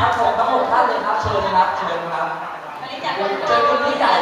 ครับผมทั้งหมดท่านเลยครับ เชิญครับ เชิญครับ เชิญคนที่ใหญ่